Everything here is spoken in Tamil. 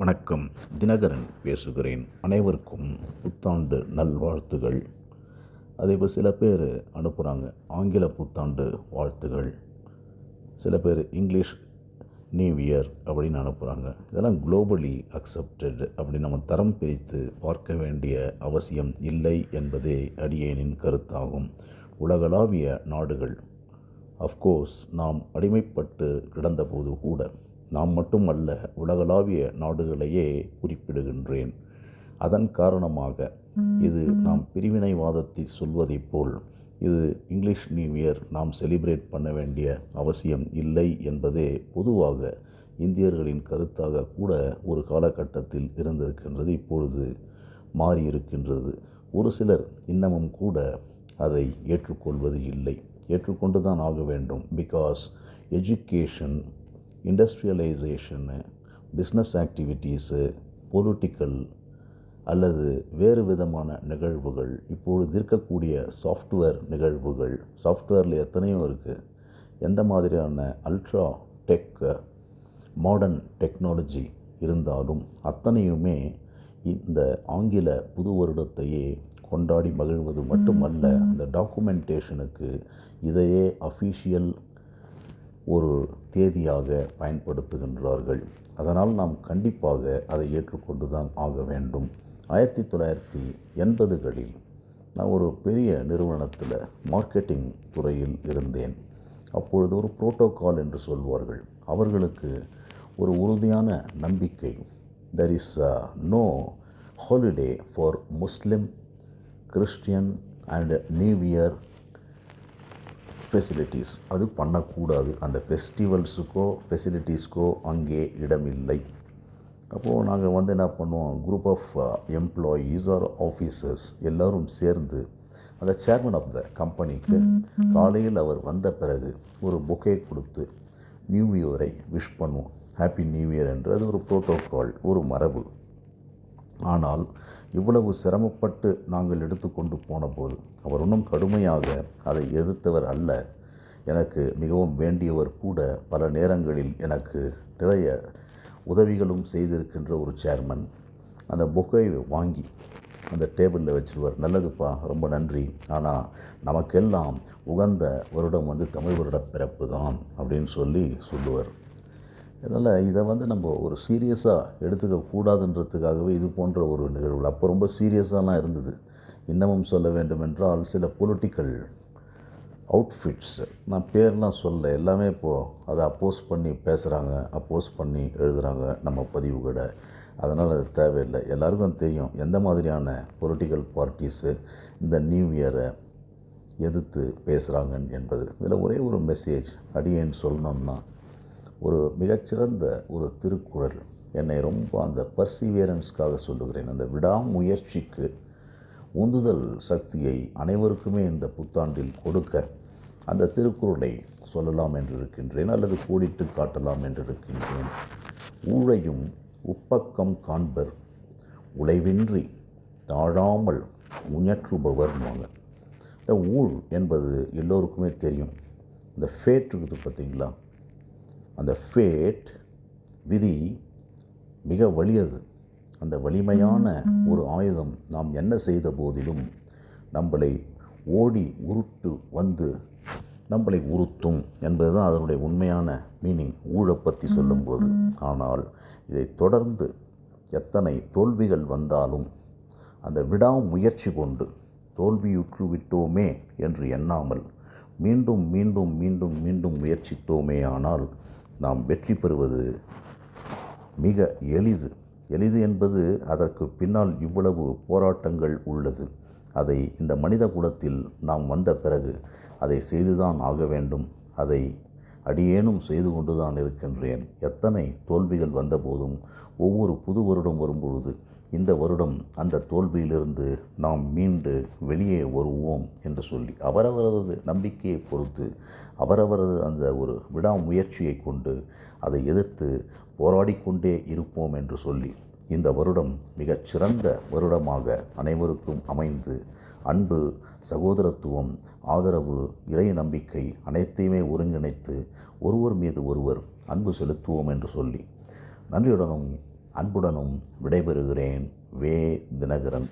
வணக்கம். தினகரன் பேசுகிறேன். அனைவருக்கும் புத்தாண்டு நல்வாழ்த்துகள். அதே போல் சில பேர் அனுப்புகிறாங்க ஆங்கில புத்தாண்டு வாழ்த்துகள். சில பேர் இங்கிலீஷ் நியூ இயர் அப்படின்னு அனுப்புகிறாங்க. இதெல்லாம் குளோபலி அக்செப்டட் அப்படி நம்ம தரம் பிரித்து பார்க்க வேண்டிய அவசியம் இல்லை என்பதே அடியேனின் கருத்தாகும். உலகளாவிய நாடுகள் அஃப்கோர்ஸ் நாம் அடிமைப்பட்டு கிடந்தபோது கூட நாம் மட்டுமல்ல உலகளாவிய நாடுகளையே குறிப்பிடுகின்றேன். அதன் காரணமாக இது நாம் பிரிவினைவாதத்தை சொல்வதைப் போல் இது இங்கிலீஷ் நியூ இயர் நாம் செலிப்ரேட் பண்ண வேண்டிய அவசியம் இல்லை என்பதே பொதுவாக இந்தியர்களின் கருத்தாக கூட ஒரு காலகட்டத்தில் இருந்திருக்கின்றது இப்பொழுது மாறியிருக்கின்றது. ஒரு சிலர் இன்னமும் கூட அதை ஏற்றுக்கொள்வது இல்லை. ஏற்றுக்கொண்டு தான் ஆக வேண்டும். Because education industrialisation business activities political அல்லது வேறு விதமான நிகழ்வுகள் இப்பொழுது இருக்கக்கூடிய சாஃப்ட்வேர் நிகழ்வுகள் சாஃப்ட்வேரில் எத்தனையோ இருக்குது எந்த மாதிரியான அல்ட்ரா டெக் மாடர்ன் டெக்னாலஜி இருந்தாலும் அத்தனையுமே இந்த ஆங்கில புது வருடத்தையே கொண்டாடி மகிழ்வது மட்டுமல்ல அந்த டாக்குமெண்டேஷனுக்கு இதையே அஃபீஷியல் ஒரு தேதியாக பயன்படுத்துகின்றார்கள். அதனால் நாம் கண்டிப்பாக அதை ஏற்றுக்கொண்டு தான் ஆக வேண்டும். ஆயிரத்தி தொள்ளாயிரத்தி எண்பதுகளில் நான் ஒரு பெரிய நிறுவனத்தில் மார்க்கெட்டிங் துறையில் இருந்தேன். அப்பொழுது ஒரு புரோட்டோகால் என்று சொல்வார்கள். அவர்களுக்கு ஒரு உறுதியான நம்பிக்கை. There is no holiday for Muslim Christian and new year facilities அது பண்ணக்கூடாது. அந்த ஃபெஸ்டிவல்ஸுக்கோ ஃபெசிலிட்டிஸ்க்கோ அங்கே இடமில்லை அப்போது நாங்கள் வந்து என்ன பண்ணுவோம்? Group of employees or officers எல்லோரும் சேர்ந்து அந்த சேர்மன் ஆஃப் த கம்பெனிக்கு காலையில் அவர் வந்த பிறகு ஒரு பொக்கே கொடுத்து நியூ இயரை விஷ் பண்ணுவோம். ஹாப்பி நியூ இயர் என்று. அது ஒரு ப்ரோட்டோகால் ஒரு மரபு. ஆனால் இவ்வளவு சிரமப்பட்டு நாங்கள் எடுத்துக்கொண்டு போனபோது அவர் இன்னும் கடுமையாக அதை எதிர்த்தவர் அல்ல. எனக்கு மிகவும் வேண்டியவர் கூட பல நேரங்களில் எனக்கு நிறைய உதவிகளும் செய்திருக்கின்ற ஒரு சேர்மன் அந்த புக்கை வாங்கி அந்த டேபிளில் வச்சுருவார். நல்லதுப்பா ரொம்ப நன்றி. ஆனால் நமக்கெல்லாம் உகந்த வருடம் வந்து தமிழ் வருட பிறப்பு தான் அப்படின்னு சொல்லி சொல்லுவார். அதனால் இதை வந்து நம்ம ஒரு சீரியஸாக எடுத்துக்க கூடாதுன்றதுக்காகவே இது போன்ற ஒரு நிகழ்வுகள். அப்போ ரொம்ப சீரியஸாலாம் இருந்தது. இன்னமும் சொல்ல வேண்டும் என்றால் சில பொலிட்டிக்கல் அவுட்ஃபிட்ஸ் நான் பேர்லாம் சொல்ல எல்லாமே இப்போது அதை அப்போஸ் பண்ணி பேசுகிறாங்க அப்போஸ் பண்ணி எழுதுகிறாங்க நம்ம பதிவுகளை. அதனால் அது தேவையில்லை. எல்லாருக்கும் தெரியும் எந்த மாதிரியான பொலிட்டிக்கல் பார்ட்டிஸு இந்த நியூ இயரை எதிர்த்து பேசுகிறாங்க என்பது. இதில் ஒரே ஒரு மெசேஜ் அடியேன்னு சொல்லணும்னா ஒரு மிகச்சிறந்த ஒரு திருக்குறள். என்னை ரொம்ப அந்த பர்சிவியரன்ஸ்க்காக சொல்லுகிறேன். அந்த விடாமுயற்சிக்கு உந்துதல் சக்தியை அனைவருக்குமே இந்த புத்தாண்டில் கொடுக்க அந்த திருக்குறளை சொல்லலாம் என்று இருக்கின்றேன் அல்லது கூடிட்டு காட்டலாம் என்று இருக்கின்றேன் ஊழையும் உப்பக்கம் காண்பர் உழைவின்றி தாழாமல் முயற்றுபவர்னுவாங்க இந்த ஊழ் என்பது எல்லோருக்குமே தெரியும். இந்த ஃபேட் இருக்குது பார்த்தீங்களா? அந்த ஃபேட் விதி மிக வலியது. அந்த வலிமையான ஒரு ஆயுதம் நாம் என்ன செய்த போதிலும் நம்மளை ஓடி உருட்டு வந்து நம்மளை உறுத்தும் என்பது தான் அதனுடைய உண்மையான மீனிங் ஊழ பற்றி சொல்லும்போது. ஆனால் இதை தொடர்ந்து எத்தனை தோல்விகள் வந்தாலும் அந்த விடாமுயற்சி கொண்டு தோல்வியுற்று விட்டோமே என்று எண்ணாமல் மீண்டும் மீண்டும் மீண்டும் மீண்டும் முயற்சித்தோமே ஆனால் நாம் வெற்றி பெறுவது மிக எளிது. எளிது என்பது அதற்கு பின்னால் இவ்வளவு போராட்டங்கள் உள்ளது. அதை இந்த மனித குலத்தில் நாம் வந்த பிறகு அதை செய்துதான் ஆக வேண்டும். அதை அடியேனும் செய்து கொண்டுதான் இருக்கின்றேன். எத்தனை தோல்விகள் வந்தபோதும் ஒவ்வொரு புது வருடம் வரும்பொழுது இந்த வருடம் அந்த தோல்வியிலிருந்து நாம் மீண்டு வெளியே வருவோம் என்று சொல்லி அவரவரது நம்பிக்கையை பொறுத்து அவரவரது அந்த ஒரு விடாமுயற்சியை கொண்டு அதை எதிர்த்து போராடிக்கொண்டே இருப்போம் என்று சொல்லி இந்த வருடம் மிகச்சிறந்த வருடமாக அனைவருக்கும் அமைந்து அன்பு சகோதரத்துவம் ஆதரவு இறை நம்பிக்கை அனைத்தையுமே ஒருங்கிணைத்து ஒருவர் மீது ஒருவர் அன்பு செலுத்துவோம் என்று சொல்லி நன்றியுடனும் அன்புடனும் விடைபெறுகிறேன் வே தினகரன்.